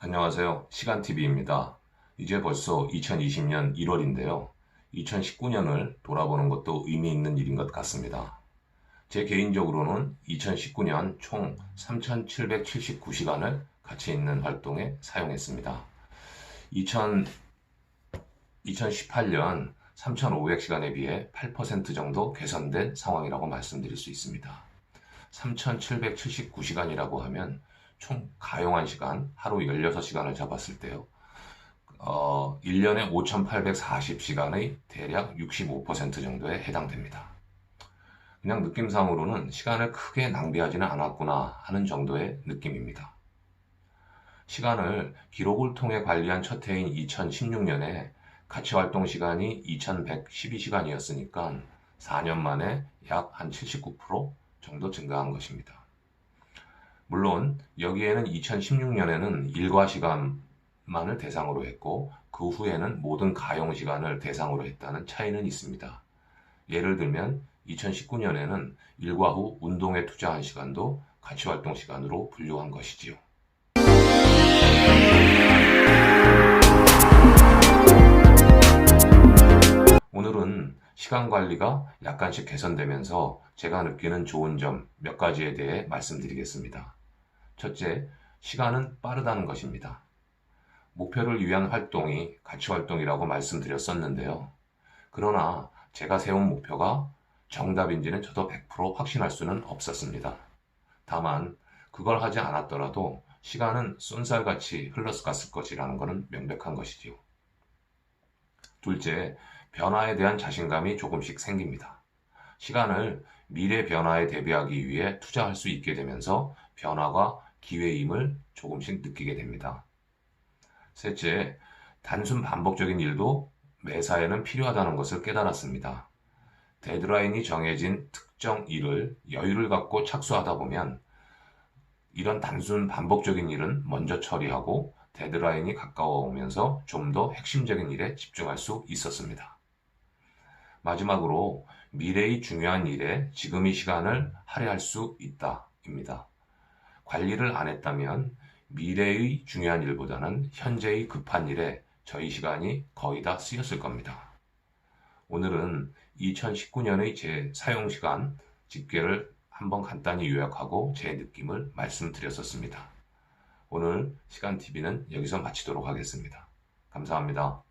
안녕하세요. 시간TV입니다. 이제 벌써 2020년 1월인데요. 2019년을 돌아보는 것도 의미 있는 일인 것 같습니다. 제 개인적으로는 2019년 총 3,779시간을 가치 있는 활동에 사용했습니다. 2000, 2018년 3,500시간에 비해 8% 정도 개선된 상황이라고 말씀드릴 수 있습니다. 3,779시간이라고 하면 총 가용한 시간, 하루 16시간을 잡았을 때요. 어, 1년에 5,840시간의 대략 65% 정도에 해당됩니다. 그냥 느낌상으로는 시간을 크게 낭비하지는 않았구나 하는 정도의 느낌입니다. 시간을 기록을 통해 관리한 첫 해인 2016년에 가치 활동 시간이 2112시간이었으니까 4년 만에 약 한 79% 정도 증가한 것입니다. 물론 여기에는 2016년에는 일과 시간만을 대상으로 했고 그 후에는 모든 가용 시간을 대상으로 했다는 차이는 있습니다. 예를 들면 2019년에는 일과 후 운동에 투자한 시간도 가치 활동 시간으로 분류한 것이지요. 오늘은 시간 관리가 약간씩 개선되면서 제가 느끼는 좋은 점 몇 가지에 대해 말씀드리겠습니다. 첫째, 시간은 빠르다는 것입니다. 목표를 위한 활동이 가치 활동이라고 말씀드렸었는데요. 그러나 제가 세운 목표가 정답인지는 저도 100% 확신할 수는 없었습니다. 다만 그걸 하지 않았더라도 시간은 쏜살같이 흘러갔을 것이라는 것은 명백한 것이지요. 둘째, 변화에 대한 자신감이 조금씩 생깁니다. 시간을 미래 변화에 대비하기 위해 투자할 수 있게 되면서 변화가 기회임을 조금씩 느끼게 됩니다. 셋째, 단순 반복적인 일도 매사에는 필요하다는 것을 깨달았습니다. 데드라인이 정해진 특정 일을 여유를 갖고 착수하다 보면 이런 단순 반복적인 일은 먼저 처리하고 데드라인이 가까워 오면서 좀 더 핵심적인 일에 집중할 수 있었습니다. 마지막으로 미래의 중요한 일에 지금의 시간을 할애할 수 있다입니다. 관리를 안 했다면 미래의 중요한 일보다는 현재의 급한 일에 저희 시간이 거의 다 쓰였을 겁니다. 오늘은 2019년의 제 사용 시간 집계를 한번 간단히 요약하고 제 느낌을 말씀드렸었습니다. 오늘 시간TV는 여기서 마치도록 하겠습니다. 감사합니다.